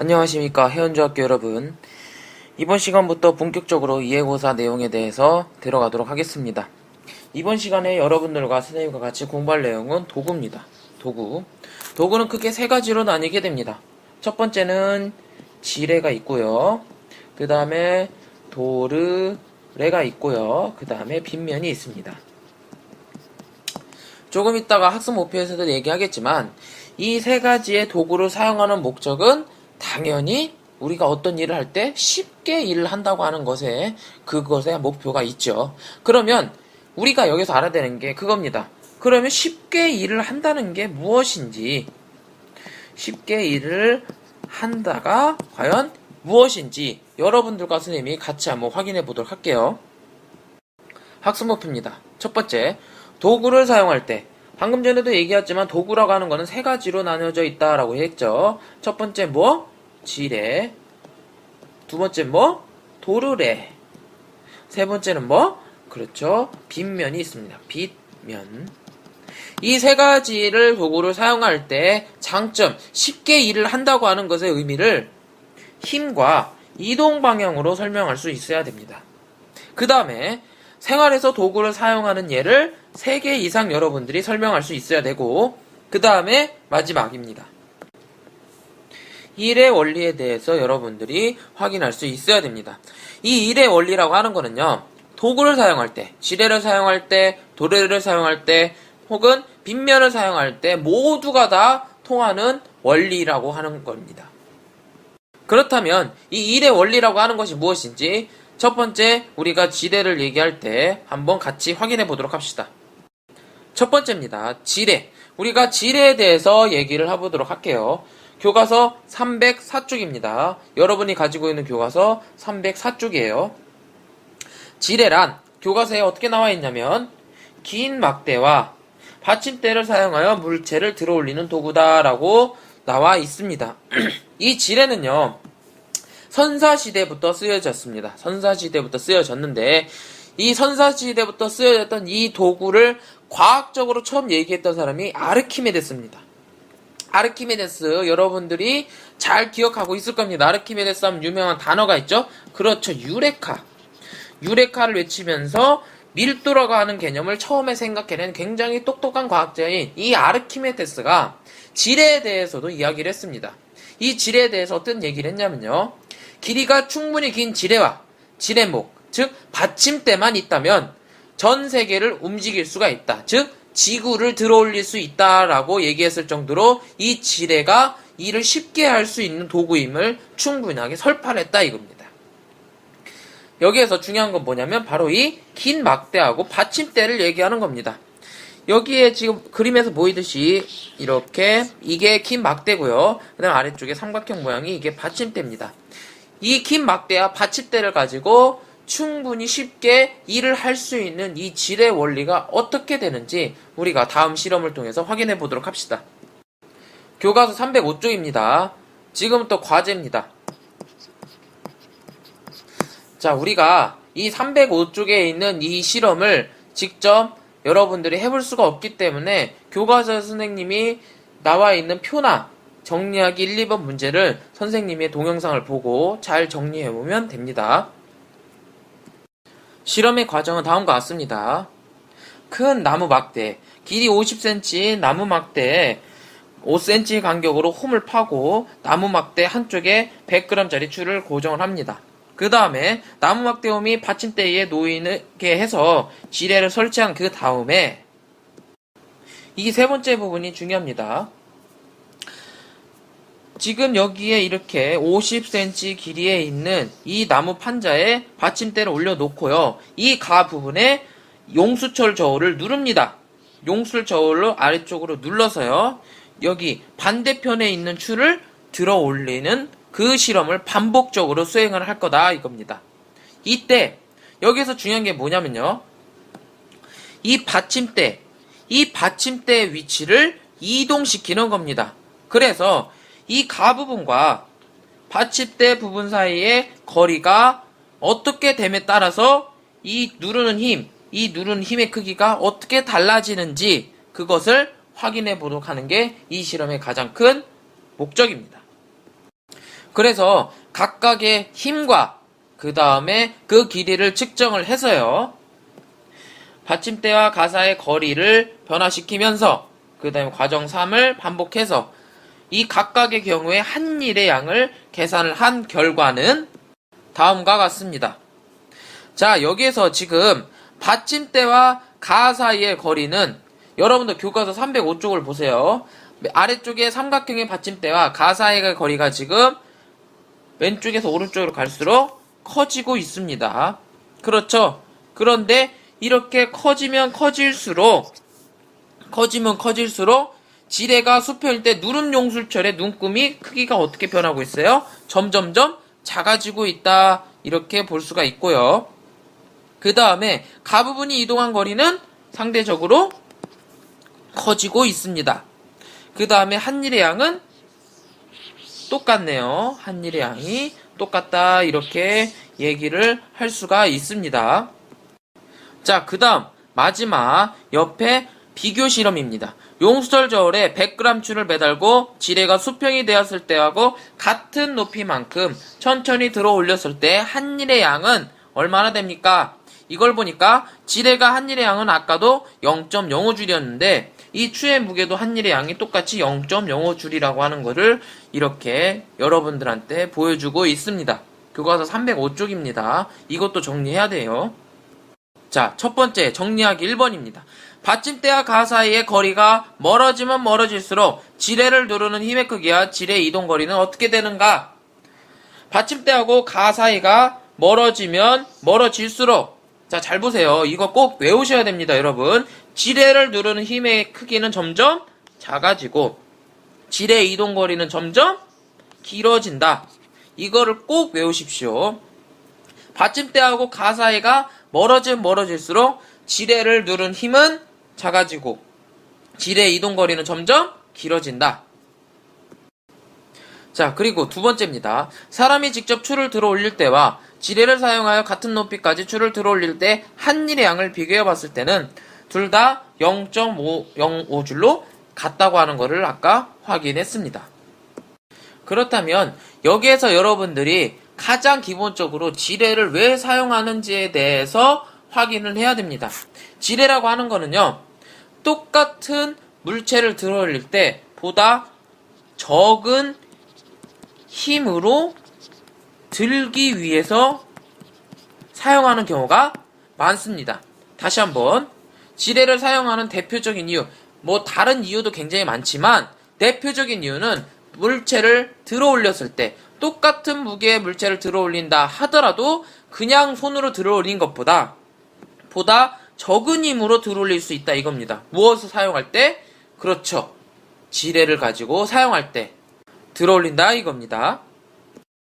안녕하십니까 해운중학교 여러분. 이번 시간부터 본격적으로 이해고사 내용에 대해서 들어가도록 하겠습니다. 이번 시간에 여러분들과 선생님과 같이 공부할 내용은 도구입니다. 도구. 도구는 크게 세 가지로 나뉘게 됩니다. 첫 번째는 지레가 있고요. 그 다음에 도르레가 있고요. 그 다음에 빗면이 있습니다. 조금 있다가 학습 목표에서도 얘기하겠지만 이 세 가지의 도구를 사용하는 목적은 당연히 우리가 어떤 일을 할 때 쉽게 일을 한다고 하는 것에 그것의 목표가 있죠. 그러면 우리가 여기서 알아야 되는 게 그겁니다. 그러면 쉽게 일을 한다는 게 무엇인지 쉽게 일을 한다가 과연 무엇인지 여러분들과 선생님이 같이 한번 확인해 보도록 할게요. 학습 목표입니다. 첫 번째, 도구를 사용할 때 방금 전에도 얘기했지만 도구라고 하는 거는 세 가지로 나뉘어져 있다라고 했죠. 첫 번째 뭐? 지레. 두 번째 뭐? 도르레. 세 번째는 뭐? 그렇죠. 빗면이 있습니다. 빗면. 이 세 가지를 도구를 사용할 때 장점, 쉽게 일을 한다고 하는 것의 의미를 힘과 이동 방향으로 설명할 수 있어야 됩니다. 그 다음에 생활에서 도구를 사용하는 예를 3개 이상 여러분들이 설명할 수 있어야 되고 그 다음에 마지막입니다. 일의 원리에 대해서 여러분들이 확인할 수 있어야 됩니다. 이 일의 원리라고 하는 거는요. 도구를 사용할 때, 지뢰를 사용할 때, 도래를 사용할 때, 혹은 빗면을 사용할 때 모두가 다 통하는 원리라고 하는 겁니다. 그렇다면 이 일의 원리라고 하는 것이 무엇인지 첫 번째 우리가 지뢰를 얘기할 때 한번 같이 확인해 보도록 합시다. 첫 번째입니다. 지뢰. 우리가 지뢰에 대해서 얘기를 해보도록 할게요. 교과서 304쪽입니다. 여러분이 가지고 있는 교과서 304쪽이에요. 지뢰란 교과서에 어떻게 나와 있냐면 긴 막대와 받침대를 사용하여 물체를 들어 올리는 도구다라고 나와 있습니다. 이 지뢰는요. 선사시대부터 쓰여졌습니다. 선사시대부터 쓰여졌는데 이 선사시대부터 쓰여졌던 이 도구를 과학적으로 처음 얘기했던 사람이 아르키메데스입니다. 아르키메데스 여러분들이 잘 기억하고 있을 겁니다. 아르키메데스 하면 유명한 단어가 있죠? 그렇죠. 유레카. 유레카를 외치면서 밀도라고 하는 개념을 처음에 생각해낸 굉장히 똑똑한 과학자인 이 아르키메데스가 지뢰에 대해서도 이야기를 했습니다. 이 지뢰에 대해서 어떤 얘기를 했냐면요. 길이가 충분히 긴 지뢰와 지뢰목, 즉 받침대만 있다면 전 세계를 움직일 수가 있다. 즉 지구를 들어올릴 수 있다라고 얘기했을 정도로 이 지뢰가 일을 쉽게 할 수 있는 도구임을 충분하게 설파했다 이겁니다. 여기에서 중요한 건 뭐냐면 바로 이 긴 막대하고 받침대를 얘기하는 겁니다. 여기에 지금 그림에서 보이듯이 이렇게 이게 긴 막대고요. 그 다음 아래쪽에 삼각형 모양이 이게 받침대입니다. 이 긴 막대와 받침대를 가지고 충분히 쉽게 일을 할 수 있는 이 질의 원리가 어떻게 되는지 우리가 다음 실험을 통해서 확인해 보도록 합시다. 교과서 305쪽입니다. 지금부터 과제입니다. 자, 우리가 이 305쪽에 있는 이 실험을 직접 여러분들이 해볼 수가 없기 때문에 교과서 선생님이 나와 있는 표나 정리하기 1, 2번 문제를 선생님의 동영상을 보고 잘 정리해보면 됩니다. 실험의 과정은 다음과 같습니다. 큰 나무 막대, 길이 50cm 나무 막대에 5cm 간격으로 홈을 파고 나무 막대 한쪽에 100g짜리 줄을 고정을 합니다. 그 다음에 나무 막대 홈이 받침대에 놓이게 해서 지뢰를 설치한 그 다음에 이 세 번째 부분이 중요합니다. 지금 여기에 이렇게 50cm 길이에 있는 이 나무 판자에 받침대를 올려놓고요. 이 가 부분에 용수철 저울을 누릅니다. 용수철 저울로 아래쪽으로 눌러서요. 여기 반대편에 있는 줄을 들어 올리는 그 실험을 반복적으로 수행을 할 거다 이겁니다. 이때 여기서 중요한 게 뭐냐면요. 이 받침대, 이 받침대의 위치를 이동시키는 겁니다. 그래서 이 가 부분과 받침대 부분 사이의 거리가 어떻게 됨에 따라서 이 누르는 힘, 이 누르는 힘의 크기가 어떻게 달라지는지 그것을 확인해 보도록 하는 게 이 실험의 가장 큰 목적입니다. 그래서 각각의 힘과 그 다음에 그 길이를 측정을 해서요. 받침대와 가사의 거리를 변화시키면서 그 다음에 과정 3을 반복해서 이 각각의 경우에 한 일의 양을 계산을 한 결과는 다음과 같습니다. 자, 여기에서 지금 받침대와 가 사이의 거리는 여러분들 교과서 305쪽을 보세요. 아래쪽에 삼각형의 받침대와 가 사이의 거리가 지금 왼쪽에서 오른쪽으로 갈수록 커지고 있습니다. 그렇죠? 그런데 이렇게 커지면 커질수록 커지면 커질수록 지뢰가 수평일 때 누른 용술철의 눈금이 크기가 어떻게 변하고 있어요? 점점점 작아지고 있다. 이렇게 볼 수가 있고요. 그 다음에 가 부분이 이동한 거리는 상대적으로 커지고 있습니다. 그 다음에 한일의 양은 똑같네요. 한일의 양이 똑같다. 이렇게 얘기를 할 수가 있습니다. 자, 그 다음, 마지막, 옆에 비교 실험입니다. 용수철 저울에 100g 줄을 매달고 지뢰가 수평이 되었을 때하고 같은 높이만큼 천천히 들어 올렸을 때 한일의 양은 얼마나 됩니까? 이걸 보니까 지뢰가 한일의 양은 아까도 0.05줄이었는데 이 추의 무게도 한일의 양이 똑같이 0.05줄이라고 하는 것을 이렇게 여러분들한테 보여주고 있습니다. 교과서 305쪽입니다. 이것도 정리해야 돼요. 자, 첫 번째 정리하기 1번입니다. 받침대와 가 사이의 거리가 멀어지면 멀어질수록 지뢰를 누르는 힘의 크기와 지뢰 이동 거리는 어떻게 되는가? 받침대하고 가 사이가 멀어지면 멀어질수록 자, 잘 보세요. 이거 꼭 외우셔야 됩니다, 여러분. 지뢰를 누르는 힘의 크기는 점점 작아지고 지뢰 이동 거리는 점점 길어진다. 이거를 꼭 외우십시오. 받침대하고 가 사이가 멀어지면 멀어질수록 지뢰를 누른 힘은 작아지고 지뢰 이동 거리는 점점 길어진다. 자, 그리고 두 번째입니다. 사람이 직접 줄을 들어 올릴 때와 지뢰를 사용하여 같은 높이까지 줄을 들어 올릴 때 한 일의 양을 비교해 봤을 때는 둘다 0.5줄로 같다고 하는 것을 아까 확인했습니다. 그렇다면 여기에서 여러분들이 가장 기본적으로 지뢰를 왜 사용하는지에 대해서 확인을 해야 됩니다. 지뢰라고 하는 거는요, 똑같은 물체를 들어 올릴 때 보다 적은 힘으로 들기 위해서 사용하는 경우가 많습니다. 다시 한번 지뢰를 사용하는 대표적인 이유, 뭐 다른 이유도 굉장히 많지만 대표적인 이유는 물체를 들어 올렸을 때 똑같은 무게의 물체를 들어 올린다 하더라도 그냥 손으로 들어 올린 것보다 보다 적은 힘으로 들어 올릴 수 있다 이겁니다. 무엇을 사용할 때? 그렇죠. 지뢰를 가지고 사용할 때 들어 올린다 이겁니다.